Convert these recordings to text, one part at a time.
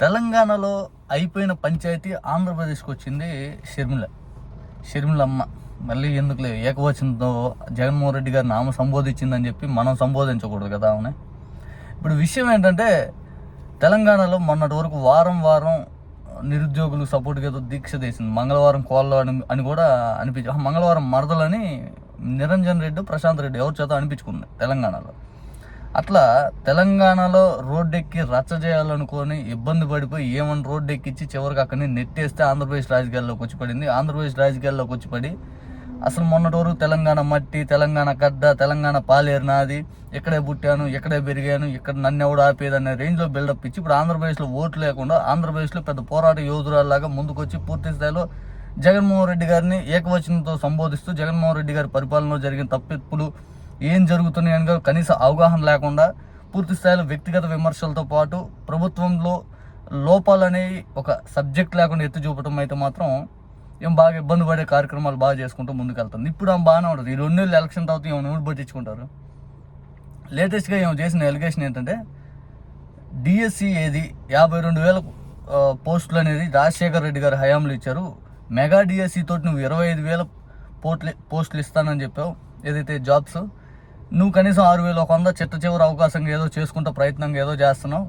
తెలంగాణలో అయిపోయిన పంచాయతీ ఆంధ్రప్రదేశ్కి వచ్చింది షర్మిల. షర్మిలమ్మ. మళ్ళీ ఎందుకులే? ఏకవచనంతో జగన్మోహన్ రెడ్డి గారు నామ సంబోధించిందని చెప్పి మనం సంబోధించకూడదు కదా అవునే ఇప్పుడు విషయం ఏంటంటే తెలంగాణలో మొన్నటి వరకు వారం వారం నిరుద్యోగులు సపోర్ట్గా ఏదో దీక్ష చేసింది. మంగళవారం కోళ్ళ అని అని కూడా అనిపించ మంగళవారం మరదలని నిరంజన్ రెడ్డి ప్రశాంత్ రెడ్డి ఎవరి చేత అనిపించుకుంది తెలంగాణలో. అట్లా తెలంగాణలో రోడ్డెక్కి రచ్చ చేయాలనుకొని ఇబ్బంది పడిపోయి ఏమని రోడ్డు ఎక్కించి చివరికి అక్కడిని నెట్టేస్తే ఆంధ్రప్రదేశ్ రాజకీయాల్లోకి వచ్చి పడింది. ఆంధ్రప్రదేశ్ రాజకీయాల్లోకి వచ్చి పడి అసలు మొన్నటి వరకు తెలంగాణ మట్టి తెలంగాణ గడ్డ తెలంగాణ పాలేరు నాది ఇక్కడే పుట్టాను ఇక్కడే పెరిగాను ఇక్కడ నన్ను ఎవడు ఆపేది అనే రేంజ్లో బిల్డప్ ఇచ్చి ఇప్పుడు ఆంధ్రప్రదేశ్లో ఓట్లు లేకుండా ఆంధ్రప్రదేశ్లో పెద్ద పోరాట యోధురాల్లాగా ముందుకొచ్చి పూర్తి స్థాయిలో జగన్మోహన్ రెడ్డి గారిని ఏకవచనంతో సంబోధిస్తూ జగన్మోహన్ రెడ్డి గారి పరిపాలనలో జరిగిన తప్పిప్పులు ఏం జరుగుతున్నాయి అని కనీస అవగాహన లేకుండా పూర్తి స్థాయిలో వ్యక్తిగత విమర్శలతో పాటు ప్రభుత్వంలో లోపాలనేవి ఒక సబ్జెక్ట్ లేకుండా ఎత్తి చూపటం అయితే మాత్రం ఏం బాగా ఇబ్బంది పడే కార్యక్రమాలు బాగా చేసుకుంటూ ముందుకెళ్తుంది. ఇప్పుడు ఆమె బాగానే ఉంటుంది ఈ రెండు నెలలు ఎలక్షన్ తర్వాత ఏమైనా ఎవరు పట్టించుకుంటారు లేటెస్ట్గా ఏమో చేసిన ఎలిగేషన్ ఏంటంటే డిఎస్సి ఏది యాభై రెండు వేల పోస్టులు అనేది రాజశేఖర్ రెడ్డి గారు హయాంలో ఇచ్చారు. మెగా డిఎస్సి తోటి నువ్వు ఇరవై ఐదు వేల పోట్లు పోస్టులు ఇస్తానని చెప్పావు. ఏదైతే జాబ్స్ నువ్వు కనీసం ఆరు వేలు ఒక వంద చిట్ట చివరి అవకాశంగా ఏదో చేసుకుంటా ప్రయత్నంగా ఏదో చేస్తున్నావు.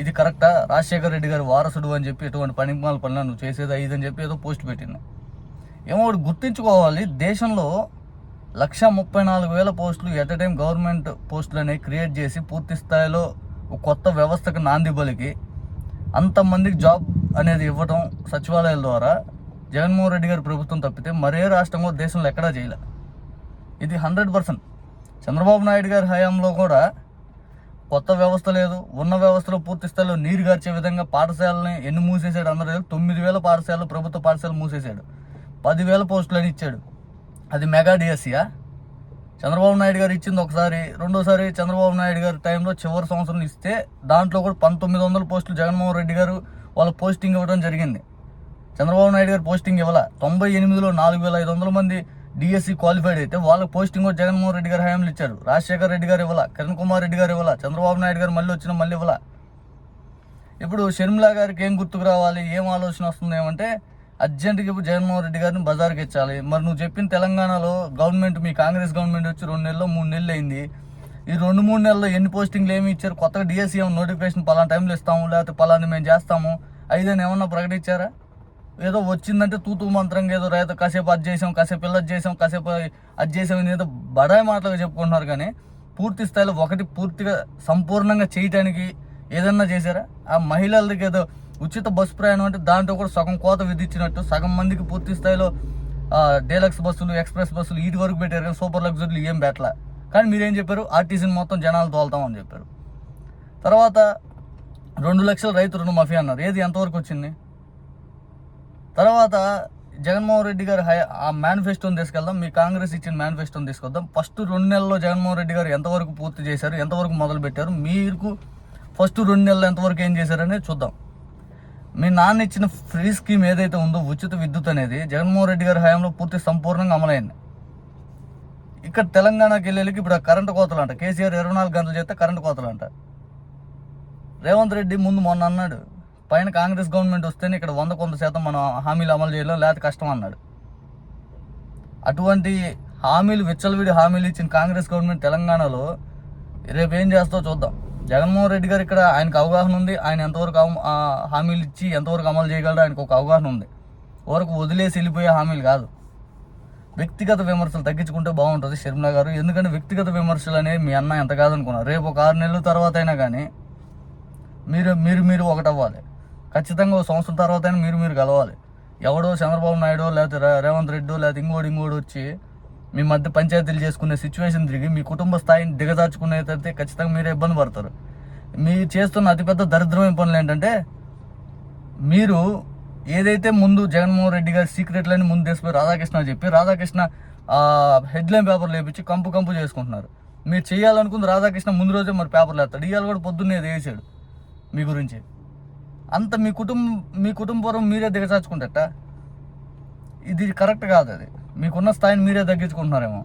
ఇది కరెక్టా రాజశేఖర్ రెడ్డి గారు వారసుడు అని చెప్పి ఎటువంటి పనికిమాల పనులు నువ్వు చేసేది ఐదు అని చెప్పి ఏదో పోస్ట్ పెట్టినా ఏమో ఒకటి గుర్తుంచుకోవాలి దేశంలో లక్ష ముప్పై నాలుగు వేల పోస్టులు ఎట్ ఎ టైం గవర్నమెంట్ పోస్టులు అనేవి క్రియేట్ చేసి పూర్తి స్థాయిలో ఒక కొత్త వ్యవస్థకు నాంది పలికి అంతమందికి జాబ్ అనేది ఇవ్వడం సచివాలయాల ద్వారా జగన్మోహన్ రెడ్డి గారి ప్రభుత్వం తప్పితే మరే రాష్ట్రంలో దేశంలో ఎక్కడా చేయలే. ఇది హండ్రెడ్ పర్సెంట్ చంద్రబాబు నాయుడు గారి హయాంలో కూడా కొత్త వ్యవస్థ లేదు. ఉన్న వ్యవస్థలో పూర్తి స్థాయిలో నీరు గార్చే విధంగా పాఠశాలని ఎన్ని మూసేశాడు? అందరూ తొమ్మిది వేల పాఠశాలలు ప్రభుత్వ పాఠశాలలు మూసేశాడు. పదివేల పోస్టులు అని ఇచ్చాడు. అది మెగా డిఎస్సీయా? చంద్రబాబు నాయుడు గారు ఇచ్చింది ఒకసారి రెండోసారి చంద్రబాబు నాయుడు గారి టైంలో చివరి సంవత్సరం ఇస్తే దాంట్లో కూడా పంతొమ్మిది వందల పోస్టులు జగన్మోహన్ రెడ్డి గారు వాళ్ళ పోస్టింగ్ ఇవ్వడం జరిగింది. చంద్రబాబు నాయుడు గారు పోస్టింగ్ ఇవ్వాల. తొంభై ఎనిమిదిలో నాలుగు వేల ఐదు వందల మంది డిఎస్సి క్వాలిఫైడ్ అయితే వాళ్ళకి పోస్టింగ్ కూడా జగన్మోహన్ రెడ్డి గారు హయాంలు ఇచ్చారు. రాజశేఖర్ రెడ్డి గారు ఇవ్వాల? కిరణ్ కుమార్ రెడ్డి గారు ఇవ్వాల? చంద్రబాబు నాయుడు గారు మళ్ళీ వచ్చిన మళ్ళీ ఇవ్వాల? ఇప్పుడు షర్మిల గారికి ఏం గుర్తుకు రావాలి? ఏం ఆలోచన వస్తుంది ఏమంటే అర్జెంటుగా ఇప్పుడు జగన్మోహన్ రెడ్డి గారిని బజార్కి ఇచ్చాలి. మరి నువ్వు చెప్పిన తెలంగాణలో గవర్నమెంట్ మీ కాంగ్రెస్ గవర్నమెంట్ వచ్చి రెండు నెలలు మూడు నెలలు అయింది. ఈ రెండు మూడు నెలల్లో ఎన్ని పోస్టింగ్లు ఏమి ఇచ్చారు? కొత్తగా డిఎస్సీ నోటిఫికేషన్ పలానా టైంలో ఇస్తాము? లేకపోతే పలాని మేము చేస్తాము? ఐదని ఏమన్నా ప్రకటించారా? ఏదో వచ్చిందంటే తూతూ మంత్రంగా ఏదో రైతు కాసేపు అది చేసాం కాసేపు పిల్ల చేసాం కాసేపు అది చేసాం ఏదో బడాయి మాటలుగా చెప్పుకుంటున్నారు కానీ పూర్తి స్థాయిలో ఒకటి పూర్తిగా సంపూర్ణంగా చేయటానికి ఏదన్నా చేశారా? ఆ మహిళలకి ఏదో ఉచిత బస్సు ప్రయాణం అంటే దాంట్లో కూడా సగం కోత విధించినట్టు సగం మందికి పూర్తి స్థాయిలో డేలక్స్ బస్సులు ఎక్స్ప్రెస్ బస్సులు ఇది వరకు పెట్టారు కానీ సూపర్ లగ్జరీలు ఏం పెట్టలే. కానీ మీరేం చెప్పారు? ఆర్టీసీని మొత్తం జనాలు తోలుతామని చెప్పారు. తర్వాత రెండు లక్షల రైతు రుణమాఫీ అన్నారు. ఏది ఎంతవరకు వచ్చింది? తర్వాత జగన్మోహన్ రెడ్డి గారు హై ఆ మేనిఫెస్టోని తీసుకెళ్దాం మీ కాంగ్రెస్ ఇచ్చిన మేనిఫెస్టోని తీసుకొద్దాం. ఫస్ట్ రెండు నెలల్లో జగన్మోహన్ రెడ్డి గారు ఎంతవరకు పూర్తి చేశారు ఎంతవరకు మొదలు పెట్టారు మీకు ఫస్ట్ రెండు నెలలు ఎంతవరకు ఏం చేశారనేది చూద్దాం. మీ నాన్న ఇచ్చిన ఫ్రీ స్కీమ్ ఏదైతే ఉందో ఉచిత విద్యుత్ అనేది జగన్మోహన్ రెడ్డి గారి హయాంలో పూర్తి సంపూర్ణంగా అమలైంది. ఇక్కడ తెలంగాణకి వెళ్ళేకి ఇప్పుడు కరెంటు కోతలు అంట కేసీఆర్ ఇరవై నాలుగు గంటలు చేస్తే కరెంటు కోతలు అంట రేవంత్ రెడ్డి ముందు మొన్న అన్నాడు పైన కాంగ్రెస్ గవర్నమెంట్ వస్తేనే ఇక్కడ వంద కొంత శాతం మనం హామీలు అమలు చేయలేం లేకపోతే కష్టం అన్నాడు. అటువంటి హామీలు విచ్చలవిడి హామీలు ఇచ్చిన కాంగ్రెస్ గవర్నమెంట్ తెలంగాణలో రేపు ఏం చేస్తావో చూద్దాం. జగన్మోహన్ రెడ్డి గారు ఇక్కడ ఆయనకు అవగాహన ఉంది. ఆయన ఎంతవరకు అమ- హామీలు ఇచ్చి ఎంతవరకు అమలు చేయగలడో ఆయనకు ఒక అవగాహన ఉంది. వరకు వదిలేసి వెళ్ళిపోయే హామీలు కాదు. వ్యక్తిగత విమర్శలు తగ్గించుకుంటే బాగుంటుంది షర్మిల గారు. ఎందుకంటే వ్యక్తిగత విమర్శలు అనేవి మీ అన్న ఎంత కాదనుకున్నారు. రేపు ఒక ఆరు నెలల తర్వాత అయినా కానీ మీరు మీరు మీరు ఒకటి అవ్వాలి ఖచ్చితంగా ఒక సంవత్సరం తర్వాత అయినా మీరు మీరు కలవాలి. ఎవడో చంద్రబాబు నాయుడు లేకపోతే రేవంత్ రెడ్డి లేకపోతే ఇంకోటి ఇంకోటి వచ్చి మీ మధ్య పంచాయతీలు చేసుకునే సిచ్యువేషన్ తిరిగి మీ కుటుంబ స్థాయిని దిగజార్చుకునేటైతే ఖచ్చితంగా మీరే ఇబ్బంది పడతారు. మీరు చేస్తున్న అతిపెద్ద దరిద్రమైన పనులు ఏంటంటే మీరు ఏదైతే ముందు జగన్మోహన్ రెడ్డి గారి సీక్రెట్లని ముందు తీసిపోయి రాధాకృష్ణ చెప్పి రాధాకృష్ణ హెడ్లైన్ పేపర్లు వేపించి కంపు కంపు చేసుకుంటున్నారు. మీరు చేయాలనుకుంది రాధాకృష్ణ ముందు రోజే మరి పేపర్లు వేస్తాడు ఇవాళ కూడా పొద్దున్నే వేసాడు మీ గురించి. అంత మీ కుటుంబం మీ కుటుంబం మీరే దిగజార్చుకుంటట? ఇది కరెక్ట్ కాదు అది. మీకున్న స్థాయిని మీరే తగ్గించుకుంటున్నారేమో.